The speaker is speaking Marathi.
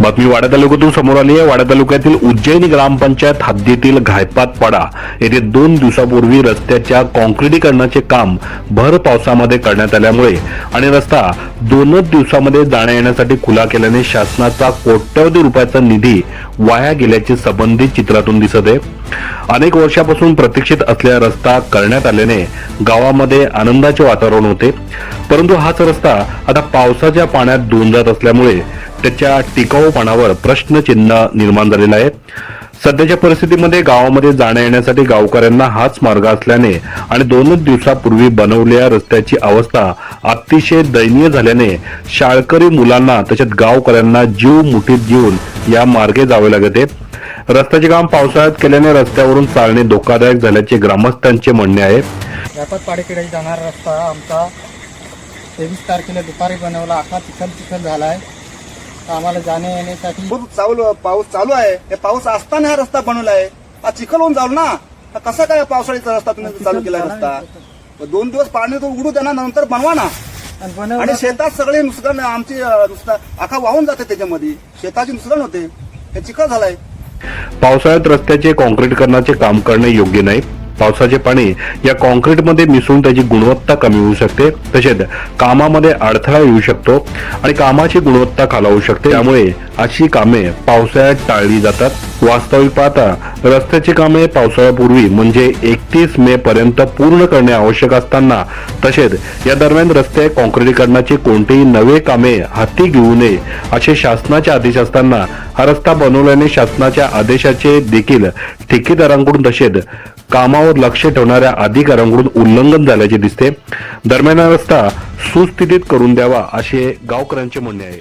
बातमी वाडा तालुक्यातून समोर आली आहे. वाडा तालुक्यातील उज्जैनी ग्रामपंचायत हद्दीतील घायपात पाडा येथे दोन दिवसापूर्वी रस्त्याच्या कॉन्क्रिटीकरणाचे काम भर पावसामध्ये करण्यात आल्यामुळे आणि रस्ता दोनच दिवसामध्ये जाण्या येण्यासाठी खुला केल्याने शासनाचा कोट्यवधी रुपयाचा निधी वाया गेल्याचे संबंधित चित्रातून दिसत आहे. अनेक वर्षापासून प्रतीक्षित असलेला रस्ता करण्यात आल्याने गावामध्ये आनंदाचे वातावरण होते. परंतु हाच रस्ता आता पावसाच्या पाण्यात धुऊन जात असल्यामुळे त्याच्या टिकाऊपणावर प्रश्नचिन्ह निर्माण झालेला आहे. सध्याच्या परिस्थितीमध्ये गावामध्ये जाण्या येण्यासाठी गावकऱ्यांना हाच मार्ग असल्याने आणि दोनच दिवसापूर्वी बनवलेल्या रस्त्याची अवस्था अतिशय दयनीय झाल्याने शाळकरी मुलांना तसेच गावकऱ्यांना जीव मुठीत घेऊन या मार्गे जावे लागते रस्त्याचे काम पावसाळ्यात केल्याने रस्त्यावरून चालणे धोकादायक झाल्याचे ग्रामस्थांचे म्हणणे आहे. व्यापात पाडेकडे जाणारा रस्ता आमचा तेवीस तारखेला दुपारी बनवला. आता चिखल चिखल झाला आहे आम्हाला जाण्या येण्यासाठी. खूप चालू पाऊस चालू आहे. हे पाऊस असताना हा रस्ता बनवला आहे. हा चिखल होऊन जाऊ ना? हा कसा काय पावसाळीचा रस्ता तुम्ही चालू केला रस्ता? दोन दिवस पाणी तो उडू द्या ना नंतर बनवा ना. आणि शेतात सगळे नुकसान आमची नुकसान आखा वाहून जाते त्याच्यामध्ये. शेताची नुकसान होते. हे चिखल झालाय. पावसाळ्यात रस्त्याचे कॉन्क्रीटीकरणाचे काम करणे योग्य नाही. पावसाचे पाणी या कॉन्क्रीटमध्ये मिसळून त्याची गुणवत्ता कमी होऊ शकते. तसेच कामामध्ये अडथळा येऊ शकतो आणि कामाची गुणवत्ता खालावू शकते. त्यामुळे अशी कामे पावसाळ्यात टाळली जातात. वास्तविक पाहता रस्त्याची कामे पावसाळ्यापूर्वी म्हणजे एकतीस मे पर्यंत पूर्ण करणे आवश्यक असताना तसेच या दरम्यान रस्ते कॉन्क्रीटीकरणाचे कोणतेही नवे कामे हाती घेऊ नये असे शासनाचे आदेश असताना हा रस्ता बनवल्याने शासनाच्या आदेशाचे देखील ठेकेदारांकडून तसेच कामावर लक्ष ठेवणाऱ्या अधिकाऱ्यांकडून उल्लंघन झाल्याचे दिसते. दरम्यान रस्ता सुस्थितीत करून द्यावा असे गावकऱ्यांचे म्हणणे आहे.